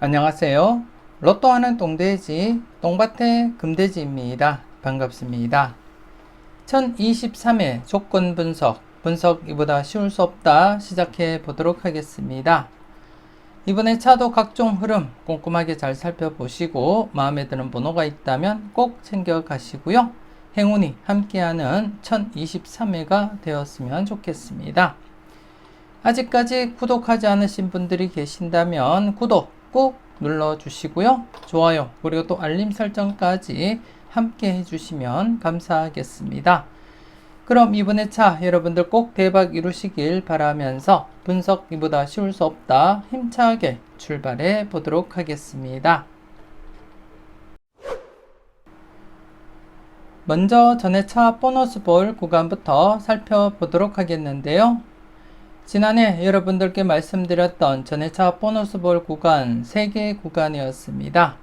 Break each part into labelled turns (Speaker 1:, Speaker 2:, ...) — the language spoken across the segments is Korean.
Speaker 1: 안녕하세요. 로또 하는 똥돼지, 똥밭의 금돼지입니다. 반갑습니다. 1023회 조건 분석, 분석 이보다 쉬울 수 없다 시작해 보도록 하겠습니다. 이번에 차도 각종 흐름 꼼꼼하게 잘 살펴보시고 마음에 드는 번호가 있다면 꼭 챙겨 가시고요. 행운이 함께하는 1023회가 되었으면 좋겠습니다. 아직까지 구독하지 않으신 분들이 계신다면 구독 꼭 눌러주시고요. 좋아요, 그리고 또 알림 설정까지 함께 해주시면 감사하겠습니다. 그럼 이번에 차 여러분들 꼭 대박 이루시길 바라면서 분석 이보다 쉬울 수 없다 힘차게 출발해 보도록 하겠습니다. 먼저 전해차 보너스 볼 구간부터 살펴보도록 하겠는데요. 지난해 여러분들께 말씀드렸던 전해차 보너스 볼 구간 3개 구간이었습니다.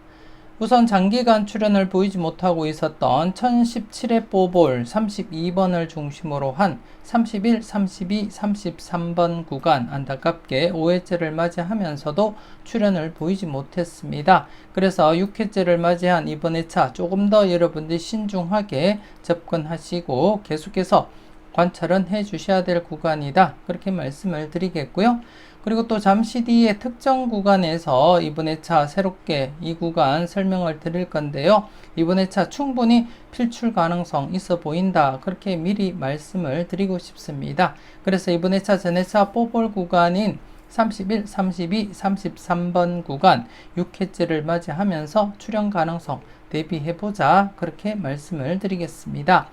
Speaker 1: 우선 장기간 출연을 보이지 못하고 있었던 1017회 뽀볼 32번을 중심으로 한 31, 32, 33번 구간 안타깝게 5회째를 맞이하면서도 출연을 보이지 못했습니다. 그래서 6회째를 맞이한 이번 회차 조금 더 여러분들이 신중하게 접근하시고 계속해서 관찰은 해 주셔야 될 구간이다. 그렇게 말씀을 드리겠고요. 그리고 또 잠시 뒤에 특정 구간에서 이번에 차 새롭게 이 구간 설명을 드릴 건데요. 이번에 차 충분히 필출 가능성 있어 보인다. 그렇게 미리 말씀을 드리고 싶습니다. 그래서 이번에 차 전해차 뽀볼 구간인 31, 32, 33번 구간 6회째를 맞이하면서 출연 가능성 대비해보자. 그렇게 말씀을 드리겠습니다.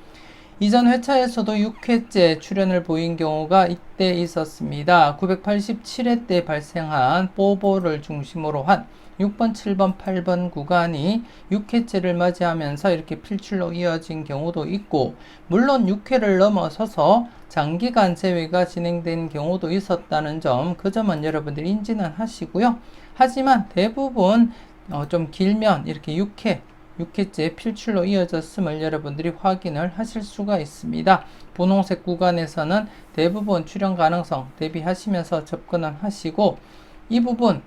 Speaker 1: 이전 회차에서도 6회째 출연을 보인 경우가 이때 있었습니다. 987회 때 발생한 뽀보를 중심으로 한 6번, 7번, 8번 구간이 6회째를 맞이하면서 이렇게 필출로 이어진 경우도 있고, 물론 6회를 넘어서서 장기간 제외가 진행된 경우도 있었다는 점, 그 점은 여러분들이 인지는 하시고요. 하지만 대부분 어, 좀 길면 이렇게 6회 6회째 필출로 이어졌음을 여러분들이 확인을 하실 수가 있습니다. 분홍색 구간에서는 대부분 출현 가능성 대비하시면서 접근을 하시고 이 부분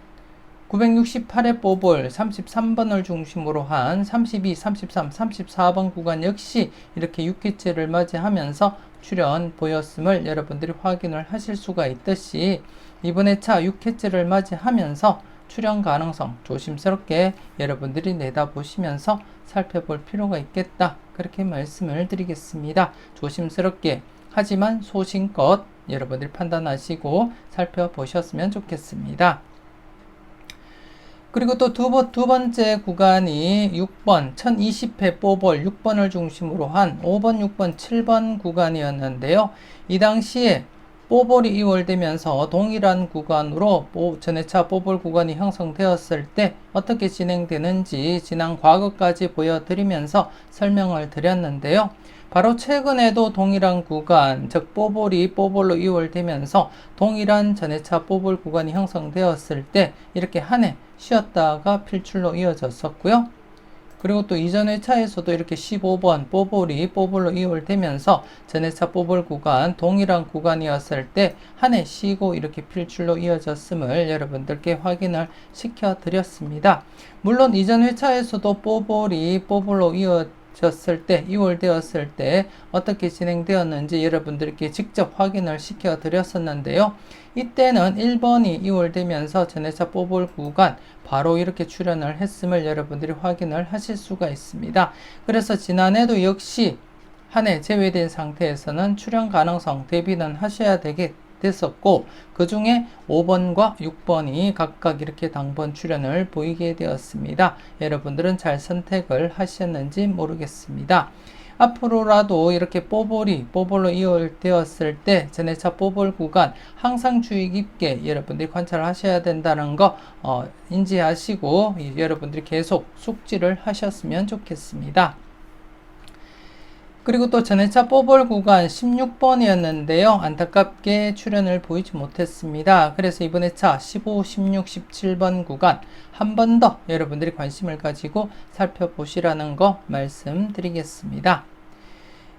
Speaker 1: 968회 뽑을 33번을 중심으로 한 32, 33, 34번 구간 역시 이렇게 6회째를 맞이하면서 출현 보였음을 여러분들이 확인을 하실 수가 있듯이 이번에 차 6회째를 맞이하면서 출현 가능성 조심스럽게 여러분들이 내다보시면서 살펴볼 필요가 있겠다. 그렇게 말씀을 드리겠습니다. 조심스럽게 하지만 소신껏 여러분들이 판단하시고 살펴보셨으면 좋겠습니다. 그리고 또두두 번째 구간이 6번, 1020회 뽀볼 6번을 중심으로 한 5번, 6번, 7번 구간이었는데요. 이 당시에 뽀볼이 이월되면서 동일한 구간으로 전해차 뽀볼 구간이 형성되었을 때 어떻게 진행되는지 지난 과거까지 보여드리면서 설명을 드렸는데요. 바로 최근에도 동일한 구간, 즉 뽀볼이 뽀볼로 이월되면서 동일한 전해차 뽀볼 구간이 형성되었을 때 이렇게 한 해 쉬었다가 필출로 이어졌었고요. 그리고 또 이전 회차에서도 이렇게 15번 뽀볼이 뽀볼로 이월되면서 전회차 뽀볼 구간 동일한 구간이었을 때 한 해 쉬고 이렇게 필출로 이어졌음을 여러분들께 확인을 시켜 드렸습니다. 물론 이전 회차에서도 뽀볼이 뽀볼로 이어 졌을 때, 2월 되었을 때 어떻게 진행되었는지 여러분들께 직접 확인을 시켜 드렸었는데요. 이때는 1번이 2월 되면서 전해차 뽑을 구간 바로 이렇게 출연을 했음을 여러분들이 확인을 하실 수가 있습니다. 그래서 지난해도 역시 한 해 제외된 상태에서는 출연 가능성 대비는 하셔야 되겠 됐었고 그 중에 5번과 6번이 각각 이렇게 당번 출연을 보이게 되었습니다. 여러분들은 잘 선택을 하셨는지 모르겠습니다. 앞으로라도 이렇게 뽀볼이 뽀볼로 이어되었을 때 전해차 뽀볼 구간 항상 주의 깊게 여러분들이 관찰하셔야 된다는 거 어, 인지하시고 여러분들이 계속 숙지를 하셨으면 좋겠습니다. 그리고 또 전해차 뽀볼 구간 16번이었는데요. 안타깝게 출연을 보이지 못했습니다. 그래서 이번에 차 15, 16, 17번 구간 한 번 더 여러분들이 관심을 가지고 살펴보시라는 거 말씀드리겠습니다.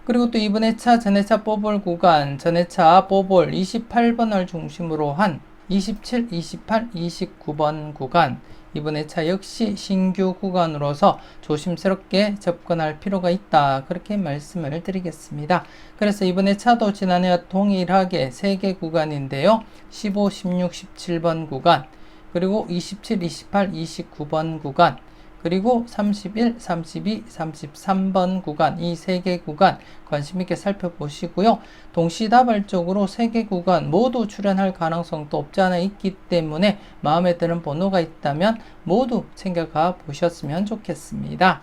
Speaker 1: 그리고 또 이번에 차 전해차 뽀볼 구간 전해차 뽀볼 28번을 중심으로 한 27, 28, 29번 구간 이번에 차 역시 신규 구간으로서 조심스럽게 접근할 필요가 있다. 그렇게 말씀을 드리겠습니다. 그래서 이번에 차도 지난해와 동일하게 3개 구간인데요. 15, 16, 17번 구간, 그리고 27, 28, 29번 구간, 그리고 31, 32, 33번 구간 이 세 개 구간 관심 있게 살펴보시고요. 동시다발적으로 세 개 구간 모두 출연할 가능성도 없지 않아 있기 때문에 마음에 드는 번호가 있다면 모두 챙겨가 보셨으면 좋겠습니다.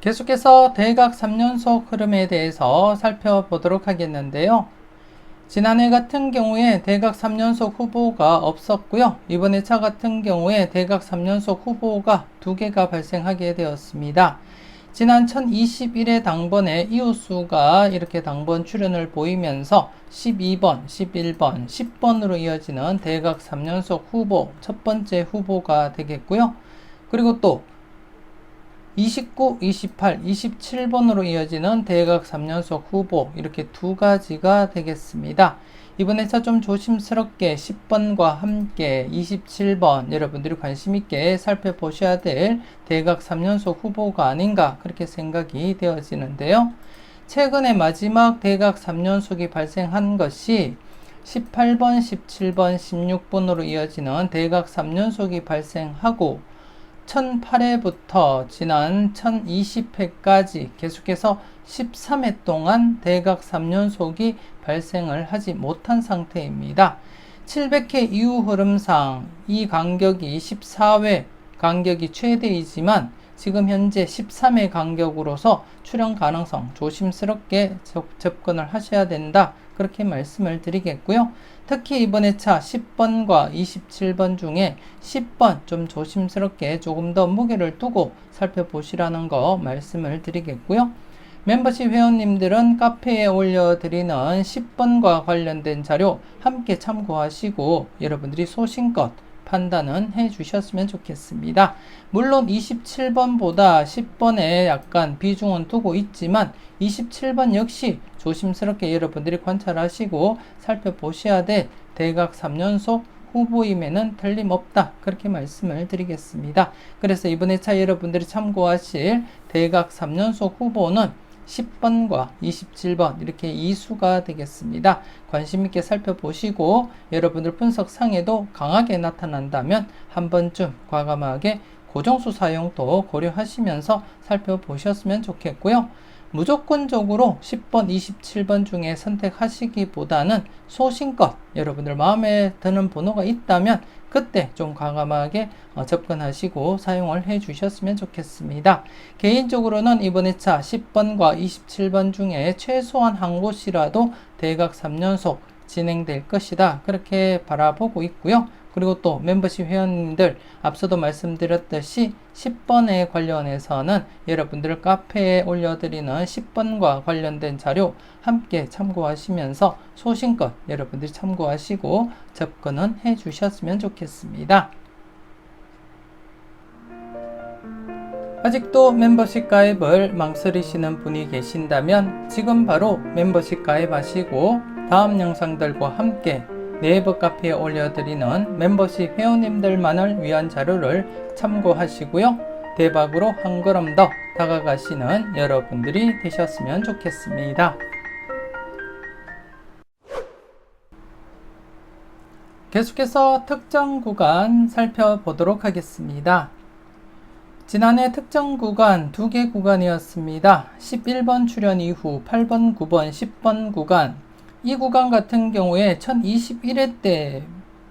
Speaker 1: 계속해서 대각 3연속 흐름에 대해서 살펴보도록 하겠는데요. 지난해 같은 경우에 대각 3연속 후보가 없었고요. 이번에 차 같은 경우에 대각 3연속 후보가 두 개가 발생하게 되었습니다. 지난 1021회 당번에 이웃수가 이렇게 당번 출연을 보이면서 12번, 11번, 10번으로 이어지는 대각 3연속 후보 첫 번째 후보가 되겠고요. 그리고 또 29, 28, 27번으로 이어지는 대각 3연속 후보 이렇게 두 가지가 되겠습니다. 이번에 차좀 조심스럽게 10번과 함께 27번 여러분들이 관심 있게 살펴보셔야 될 대각 3연속 후보가 아닌가 그렇게 생각이 되어지는데요. 최근에 마지막 대각 3연속이 발생한 것이 18번, 17번, 16번으로 이어지는 대각 3연속이 발생하고 1008회부터 지난 1020회까지 계속해서 13회 동안 대각 3연속이 발생을 하지 못한 상태입니다. 700회 이후 흐름상 이 간격이 14회 간격이 최대이지만 지금 현재 13회 간격으로서 출현 가능성 조심스럽게 접근을 하셔야 된다. 그렇게 말씀을 드리겠고요. 특히 이번에 차 10번과 27번 중에 10번 좀 조심스럽게 조금 더 무게를 두고 살펴보시라는 거 말씀을 드리겠고요. 멤버십 회원님들은 카페에 올려드리는 10번과 관련된 자료 함께 참고하시고 여러분들이 소신껏 판단은 해 주셨으면 좋겠습니다. 물론 27번보다 10번에 약간 비중은 두고 있지만 27번 역시 조심스럽게 여러분들이 관찰하시고 살펴보셔야 될 대각 3연속 후보임에는 틀림없다. 그렇게 말씀을 드리겠습니다. 그래서 이번 에 차 여러분들이 참고하실 대각 3연속 후보는 10번과 27번 이렇게 이수가 되겠습니다. 관심 있게 살펴보시고 여러분들 분석상에도 강하게 나타난다면 한 번쯤 과감하게 고정수 사용도 고려하시면서 살펴보셨으면 좋겠고요. 무조건적으로 10번, 27번 중에 선택하시기보다는 소신껏 여러분들 마음에 드는 번호가 있다면 그때 좀 과감하게 어, 접근하시고 사용을 해 주셨으면 좋겠습니다. 개인적으로는 이번에 차 10번과 27번 중에 최소한 한 곳이라도 대각 3연속 진행될 것이다. 그렇게 바라보고 있고요. 그리고 또 멤버십 회원님들 앞서도 말씀드렸듯이 10번에 관련해서는 여러분들 카페에 올려드리는 10번과 관련된 자료 함께 참고하시면서 소신껏 여러분들이 참고하시고 접근은 해 주셨으면 좋겠습니다. 아직도 멤버십 가입을 망설이시는 분이 계신다면 지금 바로 멤버십 가입하시고 다음 영상들과 함께 네이버 카페에 올려드리는 멤버십 회원님들만을 위한 자료를 참고하시고요. 대박으로 한 걸음 더 다가가시는 여러분들이 되셨으면 좋겠습니다. 계속해서 특정 구간 살펴보도록 하겠습니다. 지난해 특정 구간 두 개 구간이었습니다. 11번 출연 이후 8번, 9번, 10번 구간 이 구간 같은 경우에 1021회 때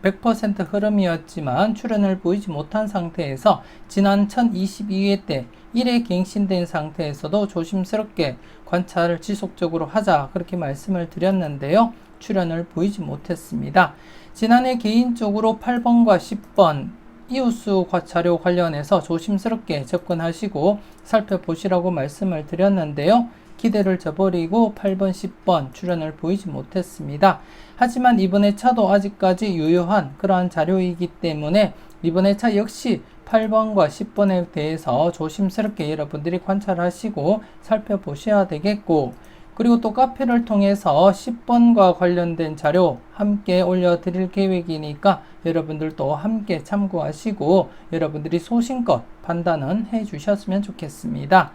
Speaker 1: 100% 흐름이었지만 출현을 보이지 못한 상태에서 지난 1022회 때 1회 갱신된 상태에서도 조심스럽게 관찰을 지속적으로 하자 그렇게 말씀을 드렸는데요. 출현을 보이지 못했습니다. 지난해 개인적으로 8번과 10번 이웃수 자료 관련해서 조심스럽게 접근하시고 살펴보시라고 말씀을 드렸는데요. 기대를 저버리고 8번, 10번 출연을 보이지 못했습니다. 하지만 이번에 차도 아직까지 유효한 그러한 자료이기 때문에 이번에 차 역시 8번과 10번에 대해서 조심스럽게 여러분들이 관찰하시고 살펴보셔야 되겠고 그리고 또 카페를 통해서 10번과 관련된 자료 함께 올려드릴 계획이니까 여러분들도 함께 참고하시고 여러분들이 소신껏 판단은 해 주셨으면 좋겠습니다.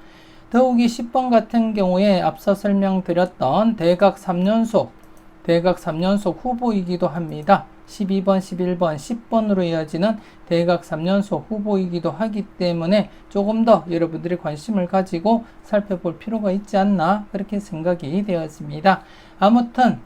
Speaker 1: 더욱이 10번 같은 경우에 앞서 설명드렸던 대각 3연속, 대각 3연속 후보이기도 합니다. 12번, 11번, 10번으로 이어지는 대각 3연속 후보이기도 하기 때문에 조금 더 여러분들이 관심을 가지고 살펴볼 필요가 있지 않나 그렇게 생각이 되었습니다. 아무튼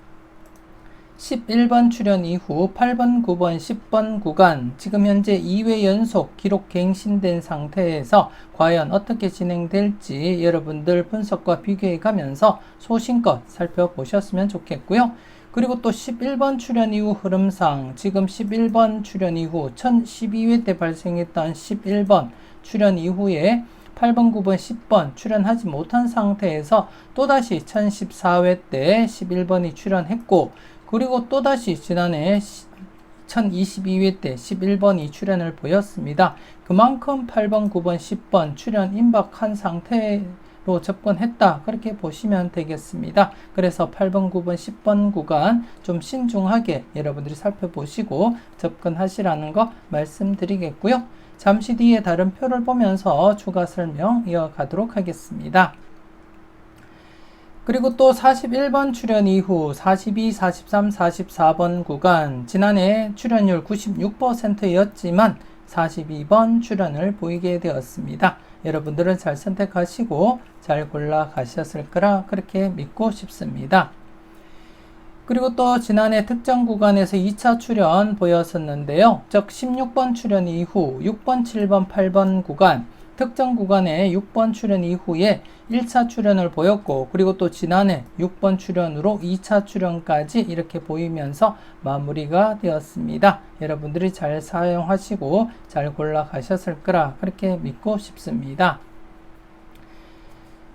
Speaker 1: 11번 출연 이후 8번, 9번, 10번 구간 지금 현재 2회 연속 기록 갱신된 상태에서 과연 어떻게 진행될지 여러분들 분석과 비교해 가면서 소신껏 살펴보셨으면 좋겠고요. 그리고 또 11번 출연 이후 흐름상 지금 11번 출연 이후 1012회 때 발생했던 11번 출연 이후에 8번, 9번, 10번 출연하지 못한 상태에서 또다시 1014회 때 11번이 출연했고 그리고 또다시 지난해 1022회 때 11번이 출연을 보였습니다. 그만큼 8번, 9번, 10번 출연 임박한 상태로 접근했다. 그렇게 보시면 되겠습니다. 그래서 8번, 9번, 10번 구간 좀 신중하게 여러분들이 살펴보시고 접근하시라는 거 말씀드리겠고요. 잠시 뒤에 다른 표를 보면서 추가 설명 이어가도록 하겠습니다. 그리고 또 41번 출연 이후 42, 43, 44번 구간 지난해 출연율 96%였지만 42번 출연을 보이게 되었습니다. 여러분들은 잘 선택하시고 잘 골라 가셨을 거라 그렇게 믿고 싶습니다. 그리고 또 지난해 특정 구간에서 2차 출연 보였었는데요. 즉 16번 출연 이후 6번, 7번, 8번 구간 특정 구간에 6번 출연 이후에 1차 출연을 보였고 그리고 또 지난해 6번 출연으로 2차 출연까지 이렇게 보이면서 마무리가 되었습니다. 여러분들이 잘 사용하시고 잘 골라 가셨을 거라 그렇게 믿고 싶습니다.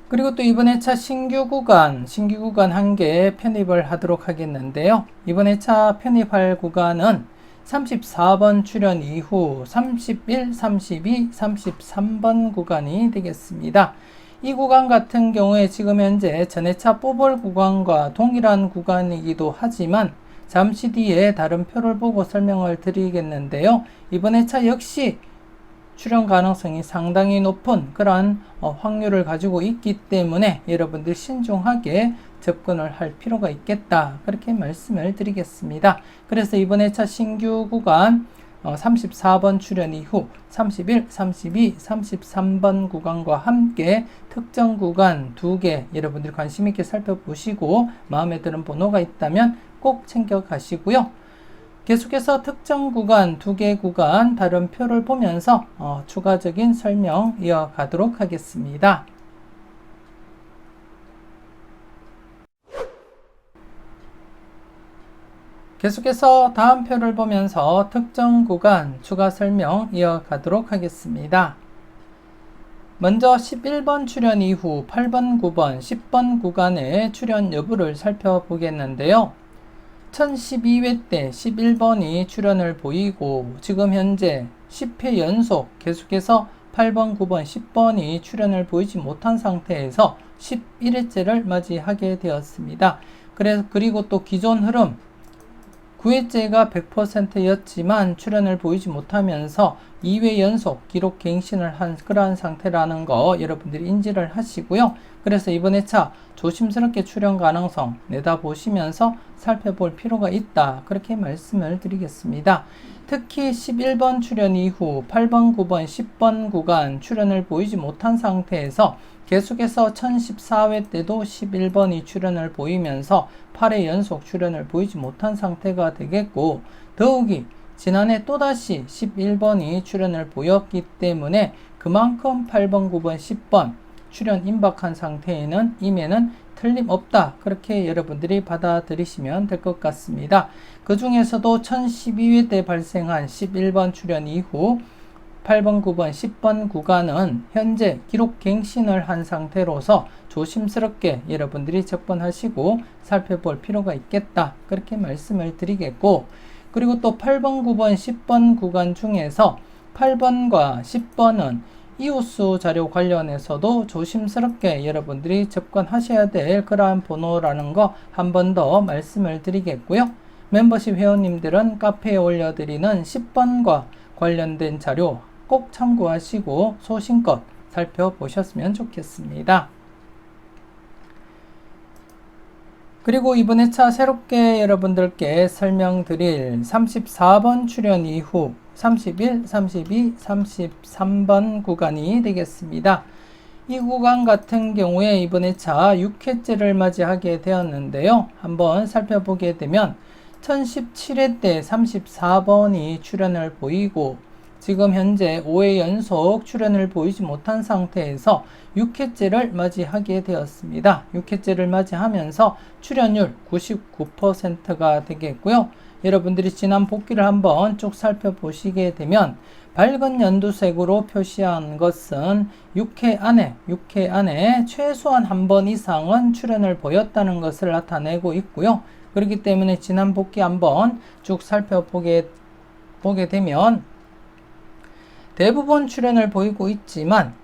Speaker 1: 그리고 또 이번 회차 신규 구간, 신규 구간 한 개 편입을 하도록 하겠는데요. 이번 회차 편입할 구간은 34번 출연 이후 31, 32, 33번 구간이 되겠습니다. 이 구간 같은 경우에 지금 현재 전해차 뽑을 구간과 동일한 구간이기도 하지만 잠시 뒤에 다른 표를 보고 설명을 드리겠는데요. 이번 회차 역시 출현 가능성이 상당히 높은 그러한 어, 확률을 가지고 있기 때문에 여러분들 신중하게 접근을 할 필요가 있겠다. 그렇게 말씀을 드리겠습니다. 그래서 이번 회차 신규 구간 어, 34번 출연 이후 31, 32, 33번 구간과 함께 특정 구간 두 개 여러분들이 관심 있게 살펴보시고 마음에 드는 번호가 있다면 꼭 챙겨 가시고요. 계속해서 특정 구간, 두 개 구간 다른 표를 보면서 어, 추가적인 설명 이어가도록 하겠습니다. 계속해서 다음 표를 보면서 특정 구간 추가 설명 이어가도록 하겠습니다. 먼저 11번 출연 이후 8번, 9번, 10번 구간의 출연 여부를 살펴보겠는데요. 1012회 때 11번이 출연을 보이고 지금 현재 10회 연속 계속해서 8번, 9번, 10번이 출연을 보이지 못한 상태에서 11회째를 맞이하게 되었습니다. 그래서 그리고 또 기존 흐름 9회째가 100%였지만 출연을 보이지 못하면서 2회 연속 기록 갱신을 한 그러한 상태라는 거 여러분들이 인지를 하시고요. 그래서 이번 회차 조심스럽게 출연 가능성 내다보시면서 살펴볼 필요가 있다. 그렇게 말씀을 드리겠습니다. 특히 11번 출연 이후 8번, 9번, 10번 구간 출연을 보이지 못한 상태에서 계속해서 1014회 때도 11번이 출연을 보이면서 8회 연속 출연을 보이지 못한 상태가 되겠고 더욱이 지난해 또다시 11번이 출연을 보였기 때문에 그만큼 8번, 9번, 10번 출연 임박한 상태에는 임에는 틀림없다. 그렇게 여러분들이 받아들이시면 될 것 같습니다. 그 중에서도 1012회 때 발생한 11번 출연 이후 8번, 9번, 10번 구간은 현재 기록 갱신을 한 상태로서 조심스럽게 여러분들이 접근하시고 살펴볼 필요가 있겠다. 그렇게 말씀을 드리겠고, 그리고 또 8번, 9번, 10번 구간 중에서 8번과 10번은 이웃수 자료 관련해서도 조심스럽게 여러분들이 접근하셔야 될 그러한 번호라는 거 한 번 더 말씀을 드리겠고요. 멤버십 회원님들은 카페에 올려드리는 10번과 관련된 자료 꼭 참고하시고 소신껏 살펴보셨으면 좋겠습니다. 그리고 이번 회차 새롭게 여러분들께 설명드릴 34번 출연 이후 31, 32, 33번 구간이 되겠습니다. 이 구간 같은 경우에 이번 회차 6회째를 맞이하게 되었는데요. 한번 살펴보게 되면 1017회 때 34번이 출연을 보이고 지금 현재 5회 연속 출연을 보이지 못한 상태에서 6회째를 맞이하게 되었습니다. 6회째를 맞이하면서 출연율 99%가 되겠고요. 여러분들이 지난 복귀를 한번 쭉 살펴보시게 되면 밝은 연두색으로 표시한 것은 6회 안에 6회 안에 최소한 한 번 이상은 출연을 보였다는 것을 나타내고 있고요. 그렇기 때문에 지난 복귀 한번 쭉 살펴보게 보게 되면 대부분 출연을 보이고 있지만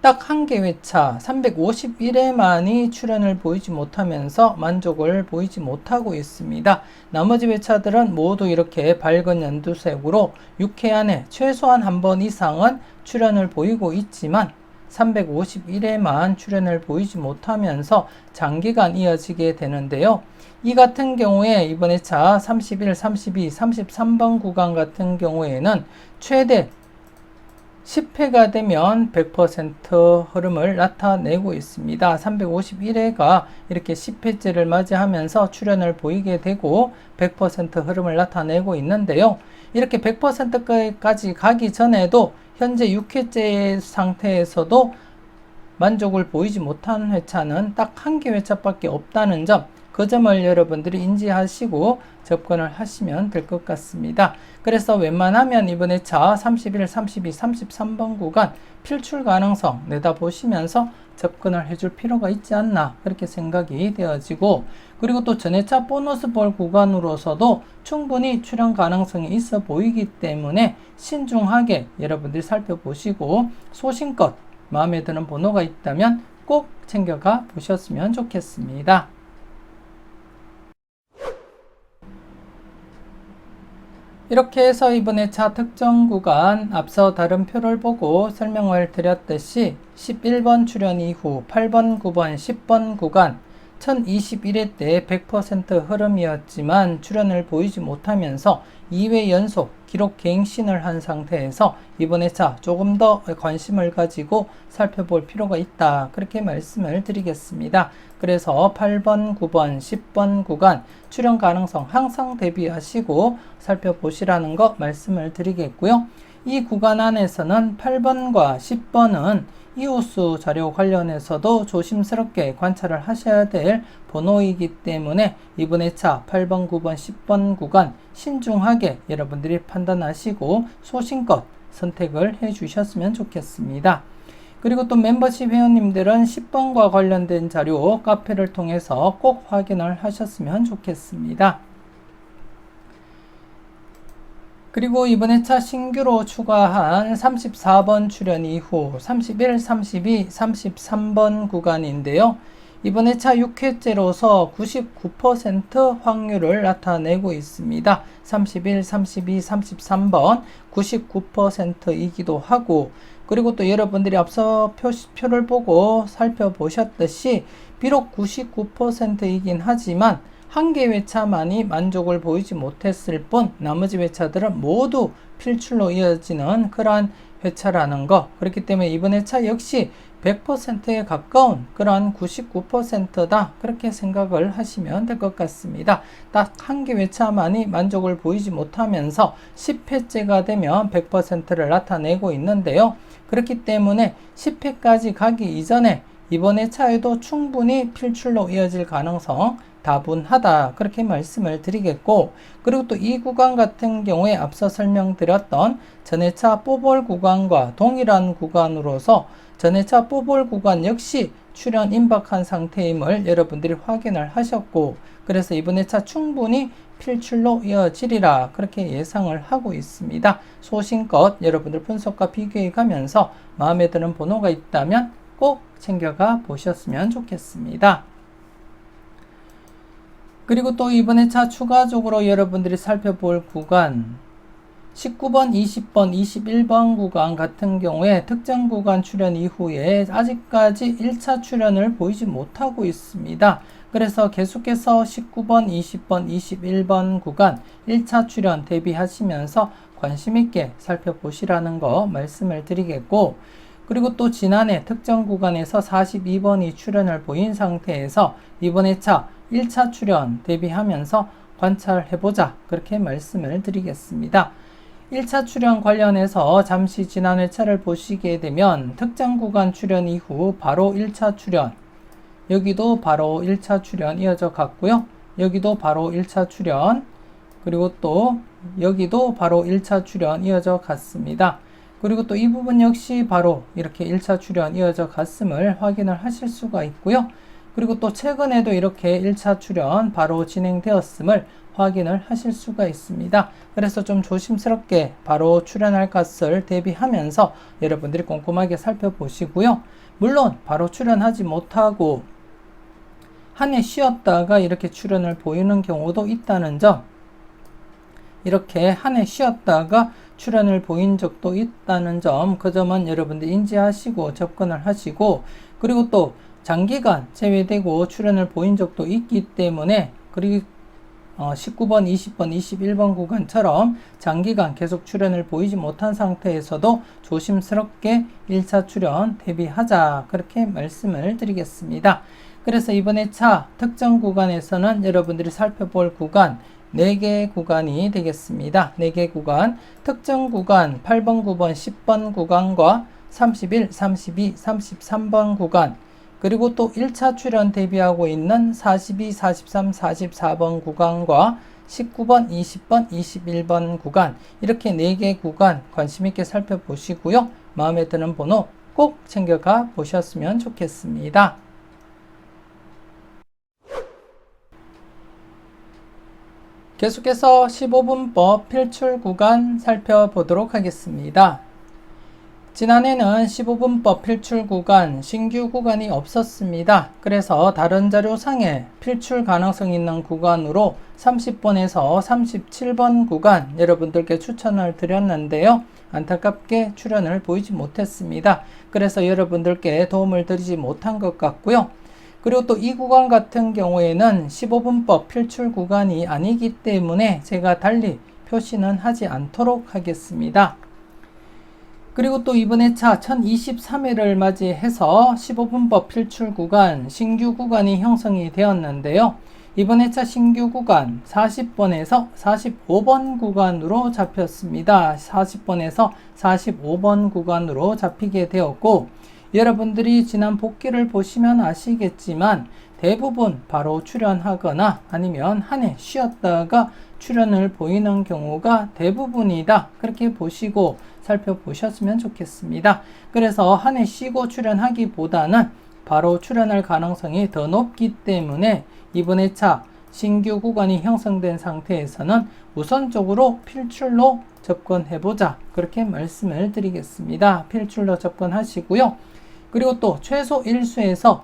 Speaker 1: 딱 한 개 회차 351회만이 출연을 보이지 못하면서 만족을 보이지 못하고 있습니다. 나머지 회차들은 모두 이렇게 밝은 연두색으로 6회 안에 최소한 한 번 이상은 출연을 보이고 있지만 351회만 출연을 보이지 못하면서 장기간 이어지게 되는데요. 이 같은 경우에 이번 회차 31, 32, 33번 구간 같은 경우에는 최대 10회가 되면 100% 흐름을 나타내고 있습니다. 351회가 이렇게 10회째를 맞이하면서 출현을 보이게 되고 100% 흐름을 나타내고 있는데요. 이렇게 100%까지 가기 전에도 현재 6회째 상태에서도 만족을 보이지 못한 회차는 딱 한 개 회차밖에 없다는 점, 그 점을 여러분들이 인지하시고 접근을 하시면 될 것 같습니다. 그래서 웬만하면 이번 회차 31, 32, 33번 구간 필출 가능성 내다보시면서 접근을 해줄 필요가 있지 않나 그렇게 생각이 되어지고 그리고 또 전회차 보너스 볼 구간으로서도 충분히 출현 가능성이 있어 보이기 때문에 신중하게 여러분들이 살펴보시고 소신껏 마음에 드는 번호가 있다면 꼭 챙겨가 보셨으면 좋겠습니다. 이렇게 해서 이번에 차 특정 구간 앞서 다른 표를 보고 설명을 드렸듯이 11번 출현 이후 8번, 9번, 10번 구간 1021회 때 100% 흐름이었지만 출현을 보이지 못하면서 2회 연속 기록 갱신을 한 상태에서 이번 회차 조금 더 관심을 가지고 살펴볼 필요가 있다. 그렇게 말씀을 드리겠습니다. 그래서 8번, 9번, 10번 구간 출현 가능성 항상 대비하시고 살펴보시라는 거 말씀을 드리겠고요. 이 구간 안에서는 8번과 10번은 이웃수 자료 관련해서도 조심스럽게 관찰을 하셔야 될 번호이기 때문에 이번 회차 8번, 9번, 10번 구간 신중하게 여러분들이 판단하시고 소신껏 선택을 해 주셨으면 좋겠습니다. 그리고 또 멤버십 회원님들은 10번과 관련된 자료 카페를 통해서 꼭 확인을 하셨으면 좋겠습니다. 그리고 이번 회차 신규로 추가한 34번 출연 이후 31, 32, 33번 구간인데요. 이번 회차 6회째로서 99% 확률을 나타내고 있습니다. 31, 32, 33번 99%이기도 하고 그리고 또 여러분들이 앞서 표, 표를 보고 살펴보셨듯이 비록 99%이긴 하지만 한 개 회차만이 만족을 보이지 못했을 뿐 나머지 회차들은 모두 필출로 이어지는 그러한 회차라는 거 그렇기 때문에 이번 회차 역시 100%에 가까운 그런 99%다 그렇게 생각을 하시면 될 것 같습니다. 딱 한 개 회차만이 만족을 보이지 못하면서 10회째가 되면 100%를 나타내고 있는데요. 그렇기 때문에 10회까지 가기 이전에 이번 회차에도 충분히 필출로 이어질 가능성 다분하다 그렇게 말씀을 드리겠고 그리고 또 이 구간 같은 경우에 앞서 설명드렸던 전회차 뽀볼 구간과 동일한 구간으로서 전회차 뽀볼 구간 역시 출연 임박한 상태임을 여러분들이 확인을 하셨고 그래서 이번 회차 충분히 필출로 이어지리라 그렇게 예상을 하고 있습니다. 소신껏 여러분들 분석과 비교해 가면서 마음에 드는 번호가 있다면 꼭 챙겨가 보셨으면 좋겠습니다. 그리고 또 이번 회차 추가적으로 여러분들이 살펴볼 구간 19번, 20번, 21번 구간 같은 경우에 특정 구간 출연 이후에 아직까지 1차 출연을 보이지 못하고 있습니다. 그래서 계속해서 19번, 20번, 21번 구간 1차 출연 대비하시면서 관심 있게 살펴보시라는 거 말씀을 드리겠고 그리고 또 지난해 특정 구간에서 42번이 출연을 보인 상태에서 이번 회차 1차 출연 대비하면서 관찰해보자 그렇게 말씀을 드리겠습니다. 1차 출연 관련해서 잠시 지난 회차를 보시게 되면 특정 구간 출연 이후 바로 1차 출연 여기도 바로 1차 출연 이어져 갔고요. 여기도 바로 1차 출연 그리고 또 여기도 바로 1차 출연 이어져 갔습니다. 그리고 또 이 부분 역시 바로 이렇게 1차 출연 이어져 갔음을 확인을 하실 수가 있고요. 그리고 또 최근에도 이렇게 1차 출연 바로 진행되었음을 확인을 하실 수가 있습니다. 그래서 좀 조심스럽게 바로 출연할 것을 대비하면서 여러분들이 꼼꼼하게 살펴보시고요. 물론 바로 출연하지 못하고 한 해 쉬었다가 이렇게 출연을 보이는 경우도 있다는 점 이렇게 한 해 쉬었다가 출연을 보인 적도 있다는 점, 그 점은 여러분들 인지하시고 접근을 하시고, 그리고 또 장기간 제외되고 출연을 보인 적도 있기 때문에, 그리고 어, 19번, 20번, 21번 구간처럼 장기간 계속 출연을 보이지 못한 상태에서도 조심스럽게 1차 출연 대비하자. 그렇게 말씀을 드리겠습니다. 그래서 이번에 차 특정 구간에서는 여러분들이 살펴볼 구간 4개 구간이 되겠습니다. 4개 구간, 특정 구간 8번, 9번, 10번 구간과 31, 32, 33번 구간, 그리고 또 1차 출연 대비하고 있는 42, 43, 44번 구간과 19번, 20번, 21번 구간 이렇게 4개 구간 관심 있게 살펴보시고요. 마음에 드는 번호 꼭 챙겨가 보셨으면 좋겠습니다. 계속해서 15분법 필출 구간 살펴보도록 하겠습니다. 지난해는 15분법 필출 구간 신규 구간이 없었습니다. 그래서 다른 자료상에 필출 가능성 있는 구간으로 30번에서 37번 구간 여러분들께 추천을 드렸는데요. 안타깝게 출연을 보이지 못했습니다. 그래서 여러분들께 도움을 드리지 못한 것 같고요. 그리고 또 이 구간 같은 경우에는 15분법 필출 구간이 아니기 때문에 제가 달리 표시는 하지 않도록 하겠습니다. 그리고 또 이번에 차 1023회를 맞이해서 15분법 필출 구간 신규 구간이 형성이 되었는데요. 이번 회차 신규 구간 40번에서 45번 구간으로 잡혔습니다. 40번에서 45번 구간으로 잡히게 되었고 여러분들이 지난 복귀를 보시면 아시겠지만 대부분 바로 출연하거나 아니면 한 해 쉬었다가 출연을 보이는 경우가 대부분이다. 그렇게 보시고 살펴보셨으면 좋겠습니다. 그래서 한 해 쉬고 출연하기보다는 바로 출연할 가능성이 더 높기 때문에 이번 회차 신규 구간이 형성된 상태에서는 우선적으로 필출로 접근해보자. 그렇게 말씀을 드리겠습니다. 필출로 접근하시고요. 그리고 또 최소 1수에서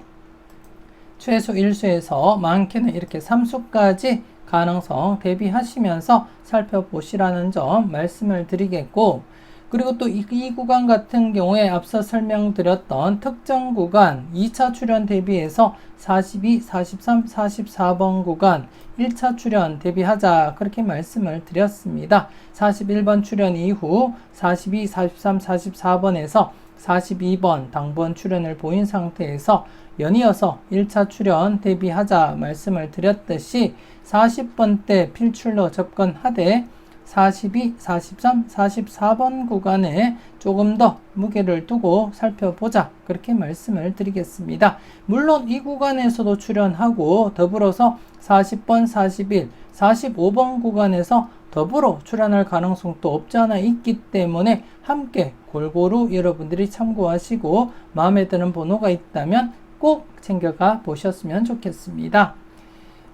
Speaker 1: 최소 1수에서 많게는 이렇게 3수까지 가능성 대비하시면서 살펴보시라는 점 말씀을 드리겠고 그리고 또 이 구간 같은 경우에 앞서 설명드렸던 특정 구간 2차 출연 대비해서 42, 43, 44번 구간 1차 출연 대비하자 그렇게 말씀을 드렸습니다. 41번 출연 이후 42, 43, 44번에서 42번 당번 출연을 보인 상태에서 연이어서 1차 출연 대비하자 말씀을 드렸듯이 40번 때 필출로 접근하되 42, 43, 44번 구간에 조금 더 무게를 두고 살펴보자. 그렇게 말씀을 드리겠습니다. 물론 이 구간에서도 출연하고 더불어서 40번, 41, 45번 구간에서 더불어 출연할 가능성도 없지 않아 있기 때문에 함께 골고루 여러분들이 참고하시고 마음에 드는 번호가 있다면 꼭 챙겨가 보셨으면 좋겠습니다.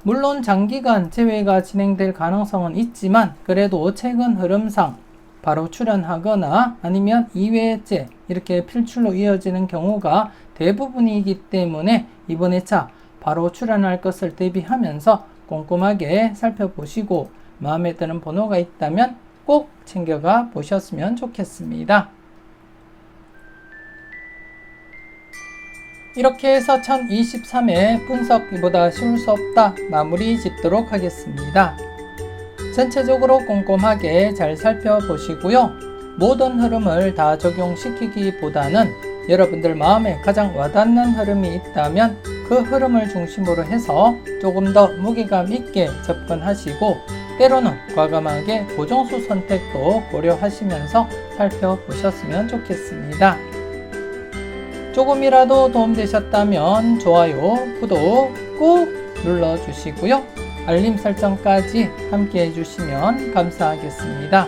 Speaker 1: 물론 장기간 재회가 진행될 가능성은 있지만 그래도 최근 흐름상 바로 출연하거나 아니면 2회째 이렇게 필출로 이어지는 경우가 대부분이기 때문에 이번 회차 바로 출연할 것을 대비하면서 꼼꼼하게 살펴보시고 마음에 드는 번호가 있다면 꼭 챙겨가 보셨으면 좋겠습니다. 이렇게 해서 1023회 분석 이보다 쉬울 수 없다 마무리 짓도록 하겠습니다. 전체적으로 꼼꼼하게 잘 살펴보시고요. 모든 흐름을 다 적용시키기보다는 여러분들 마음에 가장 와닿는 흐름이 있다면 그 흐름을 중심으로 해서 조금 더 무게감 있게 접근하시고 때로는 과감하게 보정수 선택도 고려하시면서 살펴보셨으면 좋겠습니다. 조금이라도 도움되셨다면 좋아요, 구독 꾹 눌러주시고요. 알림 설정까지 함께 해주시면 감사하겠습니다.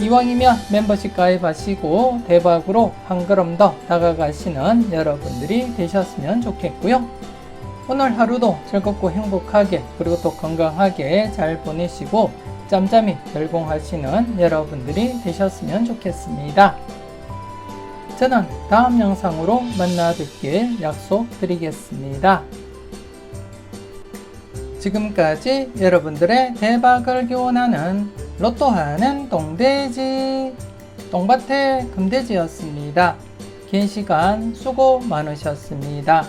Speaker 1: 이왕이면 멤버십 가입하시고 대박으로 한 걸음 더 다가가시는 여러분들이 되셨으면 좋겠고요. 오늘 하루도 즐겁고 행복하게 그리고 또 건강하게 잘 보내시고 짬짬이 열공하시는 여러분들이 되셨으면 좋겠습니다. 저는 다음 영상으로 만나 뵙길 약속드리겠습니다. 지금까지 여러분들의 대박을 기원하는 로또 하는 똥돼지 똥밭의 금돼지였습니다. 긴 시간 수고 많으셨습니다.